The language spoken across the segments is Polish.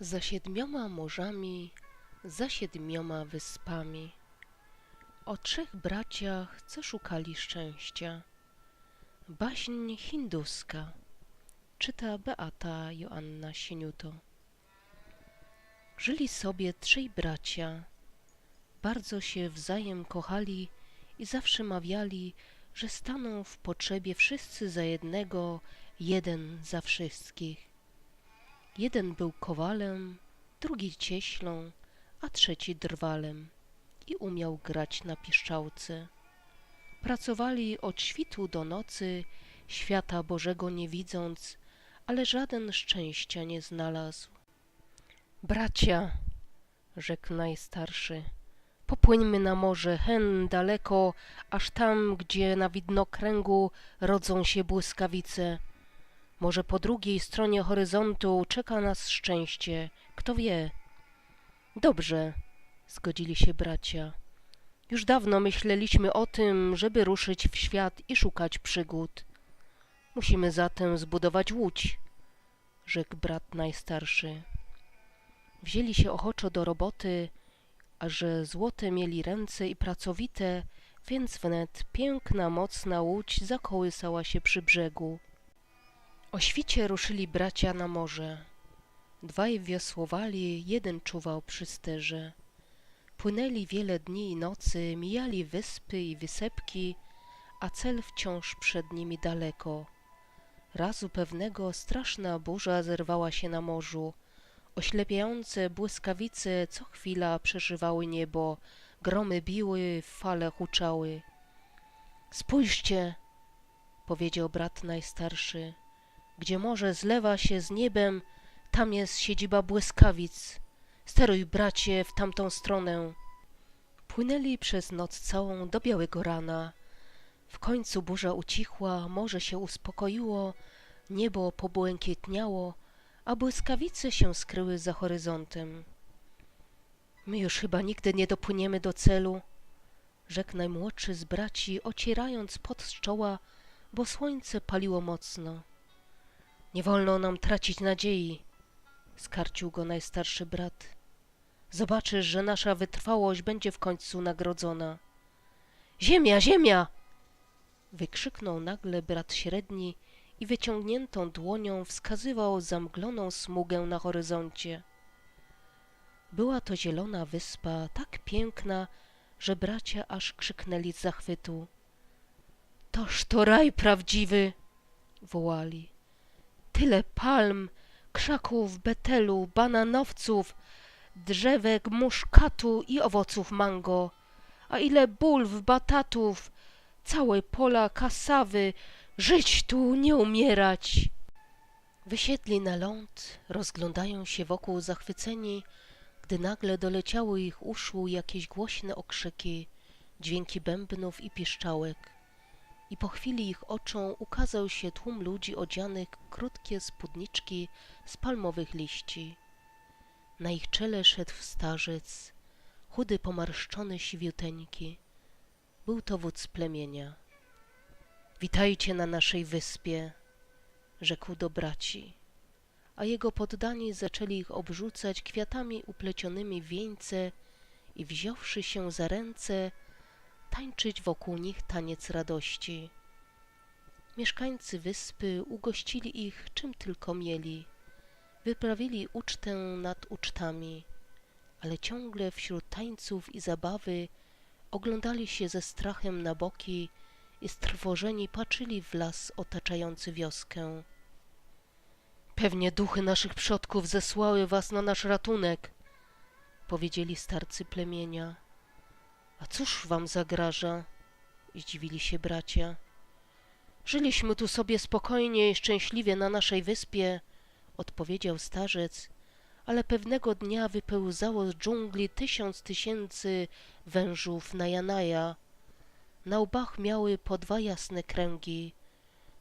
Za siedmioma morzami, za siedmioma wyspami. O trzech braciach, co szukali szczęścia. Baśń hinduska. Czyta Beata Joanna Sieniuto. Żyli sobie trzej bracia. Bardzo się wzajem kochali i zawsze mawiali, że staną w potrzebie wszyscy za jednego, jeden za wszystkich. Jeden był kowalem, drugi cieślą, a trzeci drwalem i umiał grać na piszczałce. Pracowali od świtu do nocy, świata Bożego nie widząc, ale żaden szczęścia nie znalazł. Bracia, rzekł najstarszy, popłyńmy na morze, hen daleko, aż tam, gdzie na widnokręgu rodzą się błyskawice. Może po drugiej stronie horyzontu czeka nas szczęście, kto wie. Dobrze, zgodzili się bracia. Już dawno myśleliśmy o tym, żeby ruszyć w świat i szukać przygód. Musimy zatem zbudować łódź, rzekł brat najstarszy. Wzięli się ochoczo do roboty, a że złote mieli ręce i pracowite, więc wnet piękna, mocna łódź zakołysała się przy brzegu. O świcie ruszyli bracia na morze. Dwaj wiosłowali, jeden czuwał przy sterze. Płynęli wiele dni i nocy, mijali wyspy i wysepki, a cel wciąż przed nimi daleko. Razu pewnego straszna burza zerwała się na morzu. Oślepiające błyskawice co chwila przeszywały niebo, gromy biły, fale huczały. Spójrzcie, powiedział brat najstarszy, gdzie morze zlewa się z niebem, tam jest siedziba błyskawic. Steruj, bracie, w tamtą stronę. Płynęli przez noc całą do białego rana. W końcu burza ucichła, morze się uspokoiło, niebo pobłękietniało, a błyskawice się skryły za horyzontem. My już chyba nigdy nie dopłyniemy do celu, rzekł najmłodszy z braci, ocierając pot z czoła, bo słońce paliło mocno. Nie wolno nam tracić nadziei, skarcił go najstarszy brat. Zobaczysz, że nasza wytrwałość będzie w końcu nagrodzona. Ziemia, ziemia! wykrzyknął nagle brat średni i wyciągniętą dłonią wskazywał zamgloną smugę na horyzoncie. Była to zielona wyspa, tak piękna, że bracia aż krzyknęli z zachwytu. Toż to raj prawdziwy! wołali. Tyle palm, krzaków betelu, bananowców, drzewek muszkatu i owoców mango, a ile bulw, batatów, całe pola kasawy, żyć tu, nie umierać. Wysiedli na ląd, rozglądają się wokół zachwyceni, gdy nagle doleciały ich uszu jakieś głośne okrzyki, dźwięki bębnów i piszczałek. I po chwili ich oczom ukazał się tłum ludzi odzianych w krótkie spódniczki z palmowych liści. Na ich czele szedł starzec, chudy, pomarszczony, siwiuteńki. Był to wódz plemienia. Witajcie na naszej wyspie, rzekł do braci, a jego poddani zaczęli ich obrzucać kwiatami uplecionymi w wieńce i wziąwszy się za ręce, tańczyć wokół nich taniec radości. Mieszkańcy wyspy ugościli ich czym tylko mieli. Wyprawili ucztę nad ucztami, ale ciągle wśród tańców i zabawy oglądali się ze strachem na boki i strwożeni patrzyli w las otaczający wioskę. Pewnie duchy naszych przodków zesłały was na nasz ratunek, powiedzieli starcy plemienia. A cóż wam zagraża? Zdziwili się bracia. Żyliśmy tu sobie spokojnie i szczęśliwie na naszej wyspie, odpowiedział starzec, ale pewnego dnia wypełzało z dżungli tysiąc tysięcy wężów na Janaja. Na łbach miały po dwa jasne kręgi,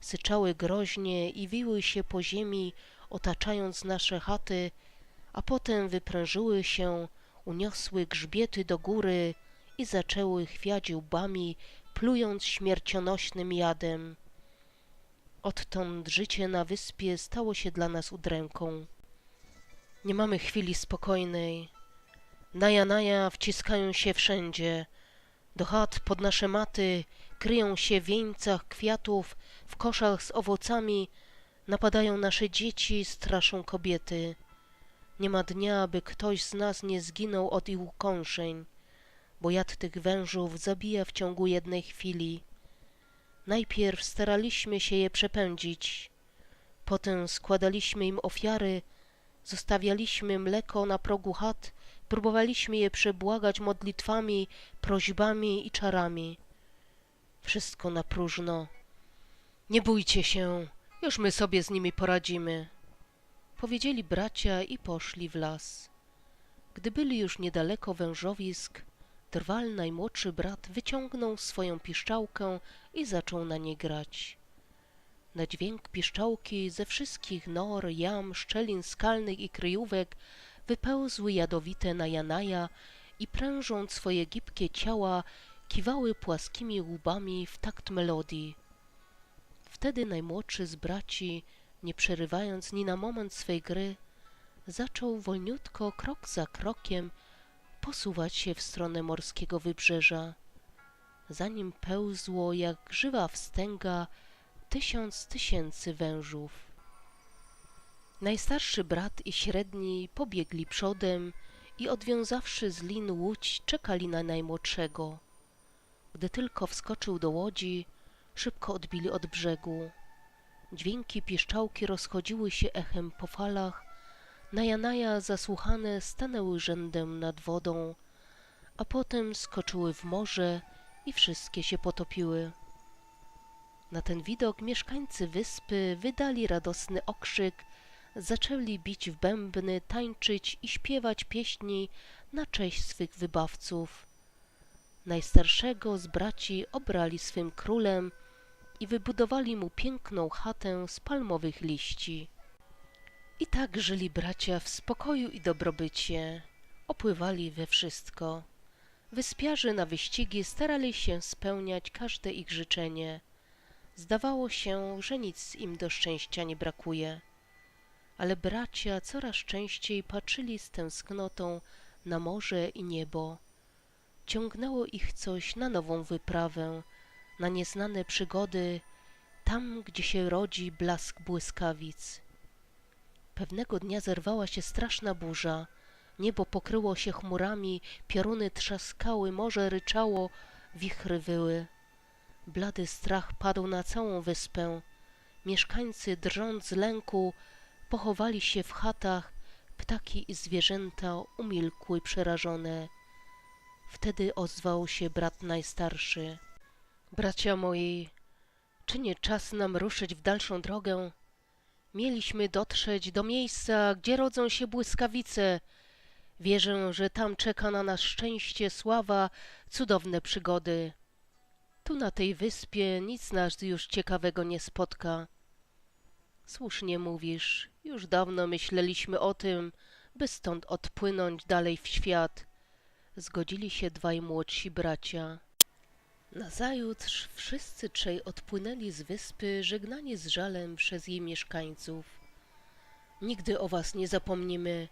syczały groźnie i wiły się po ziemi, otaczając nasze chaty, a potem wyprężyły się, uniosły grzbiety do góry i zaczęły chwiać łbami, plując śmiercionośnym jadem. Odtąd życie na wyspie stało się dla nas udręką. Nie mamy chwili spokojnej. Naja, naja wciskają się wszędzie. Do chat pod nasze maty kryją się w wieńcach kwiatów, w koszach z owocami, napadają nasze dzieci, straszą kobiety. Nie ma dnia, by ktoś z nas nie zginął od ich ukąszeń, bo jad tych wężów zabija w ciągu jednej chwili. Najpierw staraliśmy się je przepędzić, potem składaliśmy im ofiary, zostawialiśmy mleko na progu chat, próbowaliśmy je przebłagać modlitwami, prośbami i czarami. Wszystko na próżno. Nie bójcie się, już my sobie z nimi poradzimy. Powiedzieli bracia i poszli w las. Gdy byli już niedaleko wężowisk, Drwal, najmłodszy brat, wyciągnął swoją piszczałkę i zaczął na nie grać. Na dźwięk piszczałki ze wszystkich nor, jam, szczelin skalnych i kryjówek wypełzły jadowite na Janaja i prężąc swoje gibkie ciała, kiwały płaskimi łbami w takt melodii. Wtedy najmłodszy z braci, nie przerywając ni na moment swej gry, zaczął wolniutko, krok za krokiem, posuwać się w stronę morskiego wybrzeża. Za nim pełzło, jak żywa wstęga, tysiąc tysięcy wężów. Najstarszy brat i średni pobiegli przodem i odwiązawszy z lin łódź, czekali na najmłodszego. Gdy tylko wskoczył do łodzi, szybko odbili od brzegu. Dźwięki pieszczałki rozchodziły się echem po falach, na Janaja zasłuchane stanęły rzędem nad wodą, a potem skoczyły w morze i wszystkie się potopiły. Na ten widok mieszkańcy wyspy wydali radosny okrzyk, zaczęli bić w bębny, tańczyć i śpiewać pieśni na cześć swych wybawców. Najstarszego z braci obrali swym królem i wybudowali mu piękną chatę z palmowych liści. I tak żyli bracia w spokoju i dobrobycie, opływali we wszystko. Wyspiarze na wyścigi starali się spełniać każde ich życzenie. Zdawało się, że nic im do szczęścia nie brakuje. Ale bracia coraz częściej patrzyli z tęsknotą na morze i niebo. Ciągnęło ich coś na nową wyprawę, na nieznane przygody, tam, gdzie się rodzi blask błyskawic. Pewnego dnia zerwała się straszna burza. Niebo pokryło się chmurami, pioruny trzaskały, morze ryczało, wichry wyły. Blady strach padł na całą wyspę. Mieszkańcy, drżąc z lęku, pochowali się w chatach, ptaki i zwierzęta umilkły przerażone. Wtedy ozwał się brat najstarszy. Bracia moi, czy nie czas nam ruszyć w dalszą drogę? Mieliśmy dotrzeć do miejsca, gdzie rodzą się błyskawice. Wierzę, że tam czeka na nas szczęście, sława, cudowne przygody. Tu na tej wyspie nic nas już ciekawego nie spotka. Słusznie mówisz, już dawno myśleliśmy o tym, by stąd odpłynąć dalej w świat. Zgodzili się dwaj młodsi bracia. Nazajutrz wszyscy trzej odpłynęli z wyspy, żegnani z żalem przez jej mieszkańców. Nigdy o was nie zapomnimy.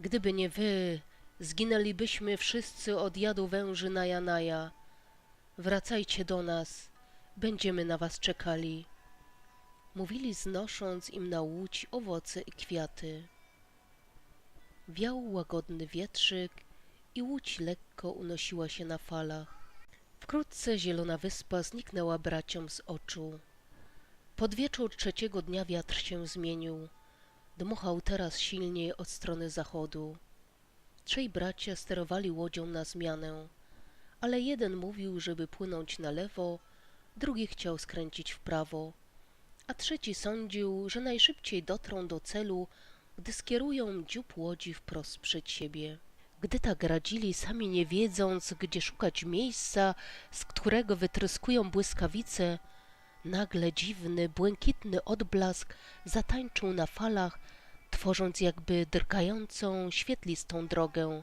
Gdyby nie wy, zginęlibyśmy wszyscy od jadu węży na Janaja. Wracajcie do nas, będziemy na was czekali. Mówili znosząc im na łódź owoce i kwiaty. Wiał łagodny wietrzyk i łódź lekko unosiła się na falach. Wkrótce zielona wyspa zniknęła braciom z oczu. Pod wieczór trzeciego dnia wiatr się zmienił. Dmuchał teraz silniej od strony zachodu. Trzej bracia sterowali łodzią na zmianę, ale jeden mówił, żeby płynąć na lewo, drugi chciał skręcić w prawo, a trzeci sądził, że najszybciej dotrą do celu, gdy skierują dziób łodzi wprost przed siebie. Gdy tak radzili, sami nie wiedząc, gdzie szukać miejsca, z którego wytryskują błyskawice, nagle dziwny, błękitny odblask zatańczył na falach, tworząc jakby drgającą, świetlistą drogę.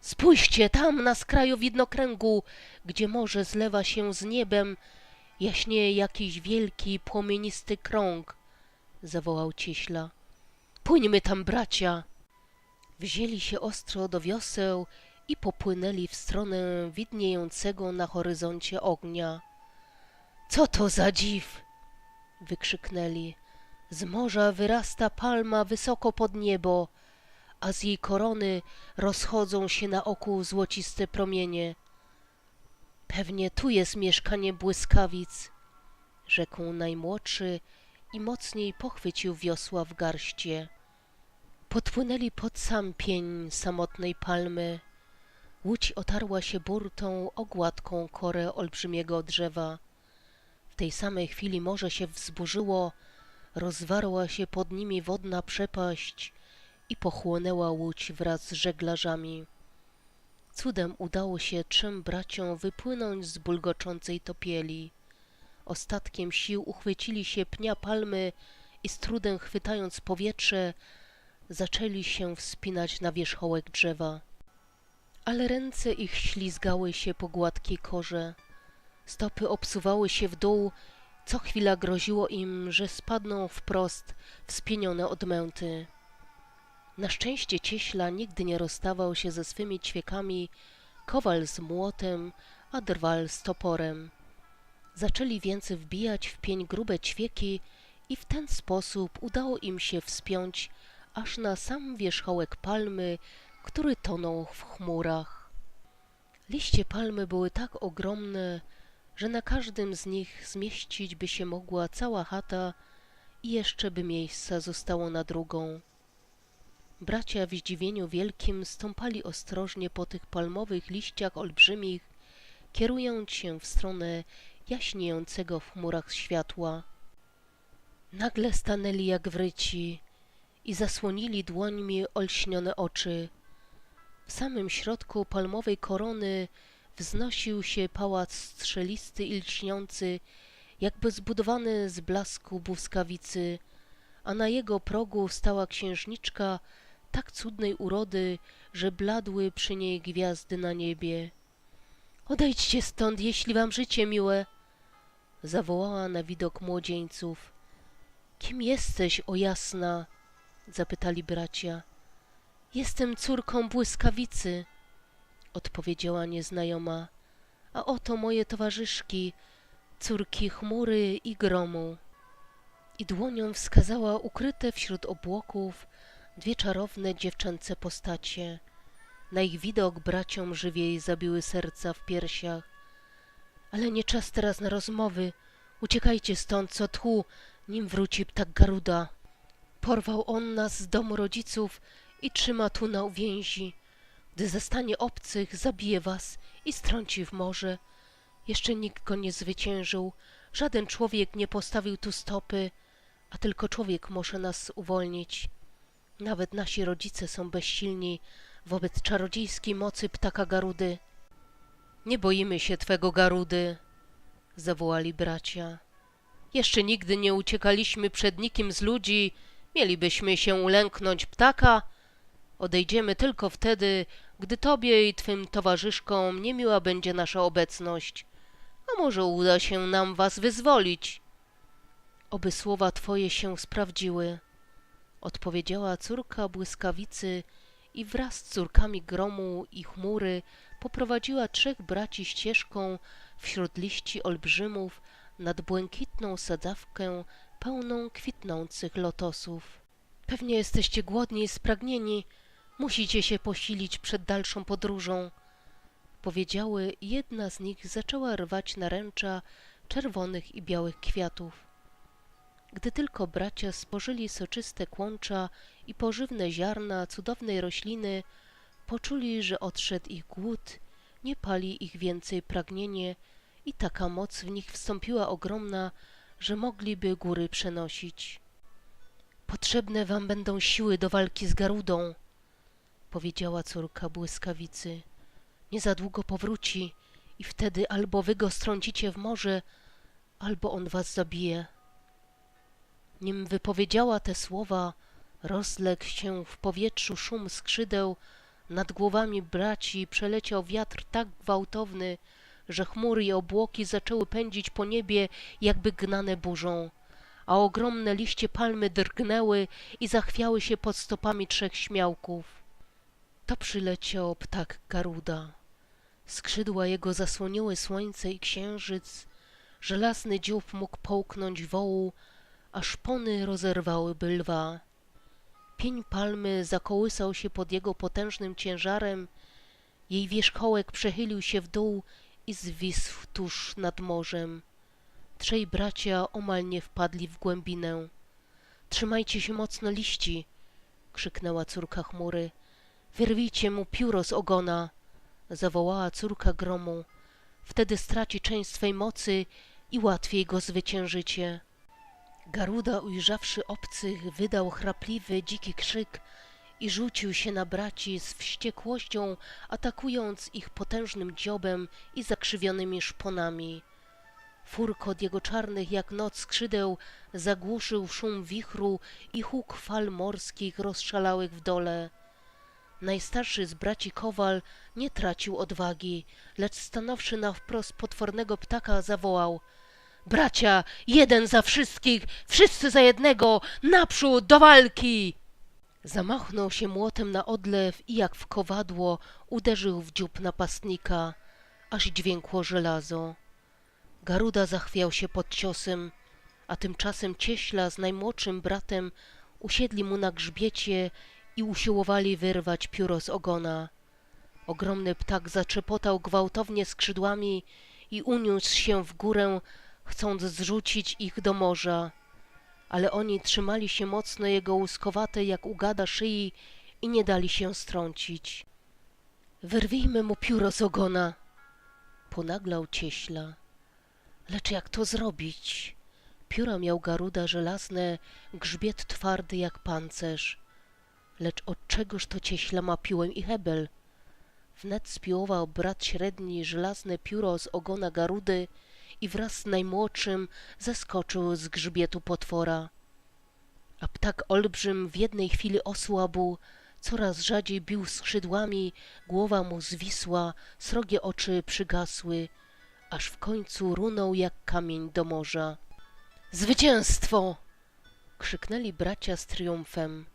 Spójrzcie, tam na skraju widnokręgu, gdzie morze zlewa się z niebem, jaśnie jakiś wielki, płomienisty krąg, zawołał cieśla. Płyńmy tam, bracia! Wzięli się ostro do wioseł i popłynęli w stronę widniejącego na horyzoncie ognia. Co to za dziw? wykrzyknęli. Z morza wyrasta palma wysoko pod niebo, a z jej korony rozchodzą się na oku złociste promienie. Pewnie tu jest mieszkanie błyskawic, rzekł najmłodszy i mocniej pochwycił wiosła w garście. Podpłynęli pod sam pień samotnej palmy. Łódź otarła się burtą o gładką korę olbrzymiego drzewa. W tej samej chwili morze się wzburzyło, rozwarła się pod nimi wodna przepaść i pochłonęła łódź wraz z żeglarzami. Cudem udało się trzem braciom wypłynąć z bulgoczącej topieli. Ostatkiem sił uchwycili się pnia palmy i z trudem chwytając powietrze, zaczęli się wspinać na wierzchołek drzewa. Ale ręce ich ślizgały się po gładkiej korze. Stopy obsuwały się w dół, co chwila groziło im, że spadną wprost w spienione odmęty. Na szczęście cieśla nigdy nie rozstawał się ze swymi ćwiekami, kowal z młotem, a drwal z toporem. Zaczęli więc wbijać w pień grube ćwieki i w ten sposób udało im się wspiąć aż na sam wierzchołek palmy, który tonął w chmurach. Liście palmy były tak ogromne, że na każdym z nich zmieścić by się mogła cała chata i jeszcze by miejsca zostało na drugą. Bracia w zdziwieniu wielkim stąpali ostrożnie po tych palmowych liściach olbrzymich, kierując się w stronę jaśniejącego w chmurach światła. Nagle stanęli jak wryci i zasłonili dłońmi olśnione oczy. W samym środku palmowej korony wznosił się pałac strzelisty i lśniący, jakby zbudowany z blasku błyskawicy, a na jego progu stała księżniczka tak cudnej urody, że bladły przy niej gwiazdy na niebie. Odejdźcie stąd, jeśli wam życie miłe, zawołała na widok młodzieńców. Kim jesteś, o jasna? Zapytali bracia. Jestem córką błyskawicy, odpowiedziała nieznajoma, a oto moje towarzyszki, córki chmury i gromu. I dłonią wskazała ukryte wśród obłoków dwie czarowne dziewczęce postacie. Na ich widok braciom żywiej zabiły serca w piersiach. Ale nie czas teraz na rozmowy. Uciekajcie stąd, co tchu, nim wróci ptak Garuda. Porwał on nas z domu rodziców i trzyma tu na uwięzi. Gdy zastanie obcych, zabije was i strąci w morze. Jeszcze nikt go nie zwyciężył, żaden człowiek nie postawił tu stopy, a tylko człowiek może nas uwolnić. Nawet nasi rodzice są bezsilni wobec czarodziejskiej mocy ptaka Garudy. Nie boimy się twego Garudy, zawołali bracia. Jeszcze nigdy nie uciekaliśmy przed nikim z ludzi, mielibyśmy się ulęknąć ptaka. Odejdziemy tylko wtedy, gdy tobie i twym towarzyszkom niemiła będzie nasza obecność. A może uda się nam was wyzwolić. Oby słowa twoje się sprawdziły, odpowiedziała córka błyskawicy i wraz z córkami gromu i chmury poprowadziła trzech braci ścieżką wśród liści olbrzymów nad błękitną sadzawkę pełną kwitnących lotosów. Pewnie jesteście głodni i spragnieni, musicie się posilić przed dalszą podróżą. Powiedziały i jedna z nich zaczęła rwać naręcza czerwonych i białych kwiatów. Gdy tylko bracia spożyli soczyste kłącza i pożywne ziarna cudownej rośliny, poczuli, że odszedł ich głód, nie pali ich więcej pragnienie i taka moc w nich wstąpiła ogromna, że mogliby góry przenosić. Potrzebne wam będą siły do walki z Garudą, powiedziała córka błyskawicy. Nie za długo powróci i wtedy albo wy go strącicie w morze, albo on was zabije. Nim wypowiedziała te słowa, rozległ się w powietrzu szum skrzydeł, nad głowami braci przeleciał wiatr tak gwałtowny, że chmury i obłoki zaczęły pędzić po niebie, jakby gnane burzą, a ogromne liście palmy drgnęły i zachwiały się pod stopami trzech śmiałków. To przyleciał ptak Garuda. Skrzydła jego zasłoniły słońce i księżyc, żelazny dziób mógł połknąć wołu, a szpony rozerwałyby lwa. Pień palmy zakołysał się pod jego potężnym ciężarem, jej wierzchołek przechylił się w dół i zwisł tuż nad morzem. Trzej bracia omal nie wpadli w głębinę. Trzymajcie się mocno liści, krzyknęła córka chmury. Wyrwijcie mu pióro z ogona, zawołała córka gromu. Wtedy straci część swej mocy i łatwiej go zwyciężycie. Garuda, ujrzawszy obcych, wydał chrapliwy, dziki krzyk i rzucił się na braci z wściekłością, atakując ich potężnym dziobem i zakrzywionymi szponami. Furkot jego czarnych jak noc skrzydeł zagłuszył szum wichru i huk fal morskich rozszalałych w dole. Najstarszy z braci Kowal nie tracił odwagi, lecz stanowszy na wprost potwornego ptaka zawołał Bracia, jeden za wszystkich, wszyscy za jednego, naprzód, do walki! Zamachnął się młotem na odlew i jak w kowadło uderzył w dziób napastnika, aż dźwiękło żelazo. Garuda zachwiał się pod ciosem, a tymczasem cieśla z najmłodszym bratem usiedli mu na grzbiecie i usiłowali wyrwać pióro z ogona. Ogromny ptak zaczepotał gwałtownie skrzydłami i uniósł się w górę, chcąc zrzucić ich do morza. Ale oni trzymali się mocno jego łuskowatej jak ugada szyi i nie dali się strącić. Wyrwijmy mu pióro z ogona, ponaglał cieśla. Lecz jak to zrobić? Pióra miał Garuda żelazne, grzbiet twardy jak pancerz. Lecz od czegoż to cieśla ma piłę i hebel? Wnet spiłował brat średni żelazne pióro z ogona Garudy i wraz z najmłodszym zeskoczył z grzbietu potwora. A ptak olbrzym w jednej chwili osłabł, coraz rzadziej bił skrzydłami, głowa mu zwisła, srogie oczy przygasły, aż w końcu runął jak kamień do morza. Zwycięstwo! krzyknęli bracia z triumfem,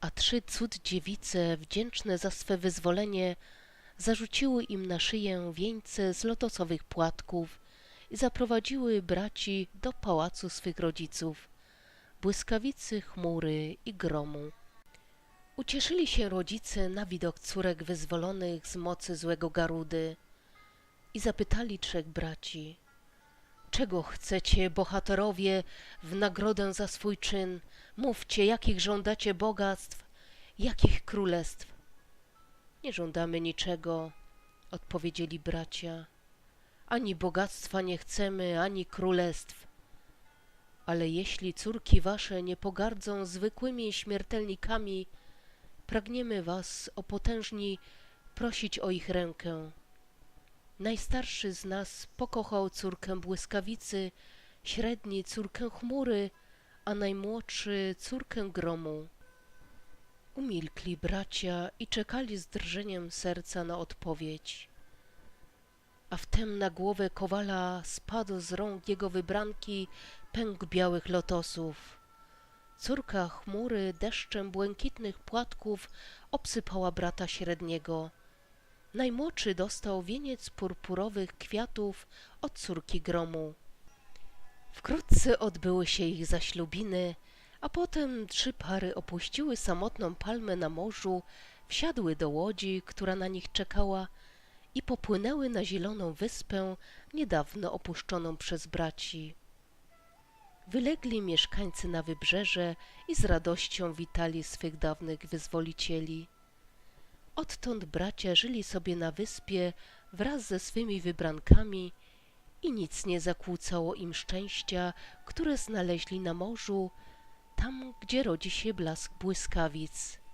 a trzy cud dziewice, wdzięczne za swe wyzwolenie, zarzuciły im na szyję wieńce z lotosowych płatków i zaprowadziły braci do pałacu swych rodziców, błyskawicy, chmury i gromu. Ucieszyli się rodzice na widok córek wyzwolonych z mocy złego Garudy i zapytali trzech braci, czego chcecie, bohaterowie, w nagrodę za swój czyn? Mówcie, jakich żądacie bogactw, jakich królestw? Nie żądamy niczego, odpowiedzieli bracia. Ani bogactwa nie chcemy, ani królestw. Ale jeśli córki wasze nie pogardzą zwykłymi śmiertelnikami, pragniemy was, o potężni, prosić o ich rękę. Najstarszy z nas pokochał córkę błyskawicy, średni córkę chmury, a najmłodszy córkę gromu. Umilkli bracia i czekali z drżeniem serca na odpowiedź. A wtem na głowę kowala spadł z rąk jego wybranki pęk białych lotosów. Córka chmury deszczem błękitnych płatków obsypała brata średniego. Najmłodszy dostał wieniec purpurowych kwiatów od córki gromu. Wkrótce odbyły się ich zaślubiny, a potem trzy pary opuściły samotną palmę na morzu, wsiadły do łodzi, która na nich czekała i popłynęły na zieloną wyspę, niedawno opuszczoną przez braci. Wylegli mieszkańcy na wybrzeże i z radością witali swych dawnych wyzwolicieli. Odtąd bracia żyli sobie na wyspie wraz ze swymi wybrankami i nic nie zakłócało im szczęścia, które znaleźli na morzu, tam gdzie rodzi się blask błyskawic.